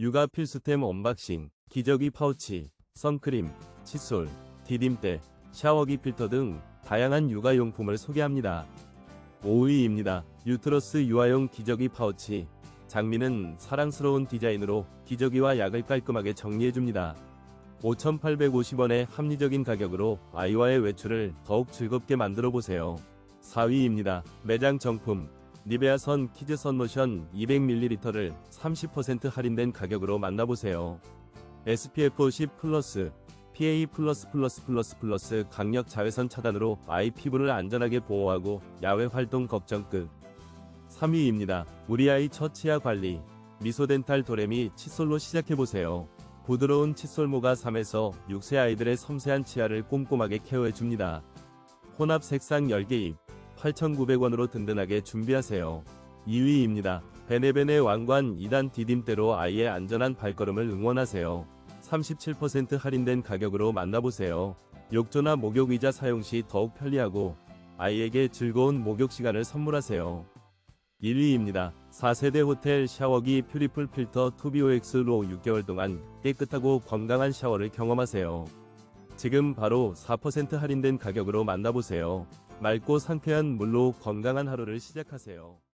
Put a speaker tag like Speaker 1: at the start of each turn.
Speaker 1: 육아 필수템 언박싱, 기저귀 파우치, 선크림, 칫솔, 디딤대, 샤워기 필터 등 다양한 육아용품을 소개합니다. 5위입니다. 유트러스 유아용 기저귀 파우치. 장미는 사랑스러운 디자인으로 기저귀와 약을 깔끔하게 정리해줍니다. 5,850원의 합리적인 가격으로 아이와의 외출을 더욱 즐겁게 만들어 보세요. 4위입니다. 매장 정품. 니베아 선 키즈 선 로션 200ml를 30% 할인된 가격으로 만나보세요. SPF 10 플러스, PA 플러스 강력 자외선 차단으로 아이 피부를 안전하게 보호하고 야외 활동 걱정 끝. 3위입니다. 우리 아이 첫 치아 관리. 미소덴탈 도레미 칫솔로 시작해보세요. 부드러운 칫솔모가 3에서 6세 아이들의 섬세한 치아를 꼼꼼하게 케어해줍니다. 혼합 색상 10개입 8,900원으로 든든하게 준비하세요. 2위입니다. 베네베네 왕관 2단 디딤대로 아이의 안전한 발걸음을 응원하세요. 37% 할인된 가격으로 만나보세요. 욕조나 목욕 의자 사용 시 더욱 편리하고 아이에게 즐거운 목욕 시간을 선물하세요. 1위입니다. 4세대 호텔 샤워기 퓨리풀 필터 투비오엑스로 6개월 동안 깨끗하고 건강한 샤워를 경험하세요. 지금 바로 4% 할인된 가격으로 만나보세요. 맑고 상쾌한 물로 건강한 하루를 시작하세요.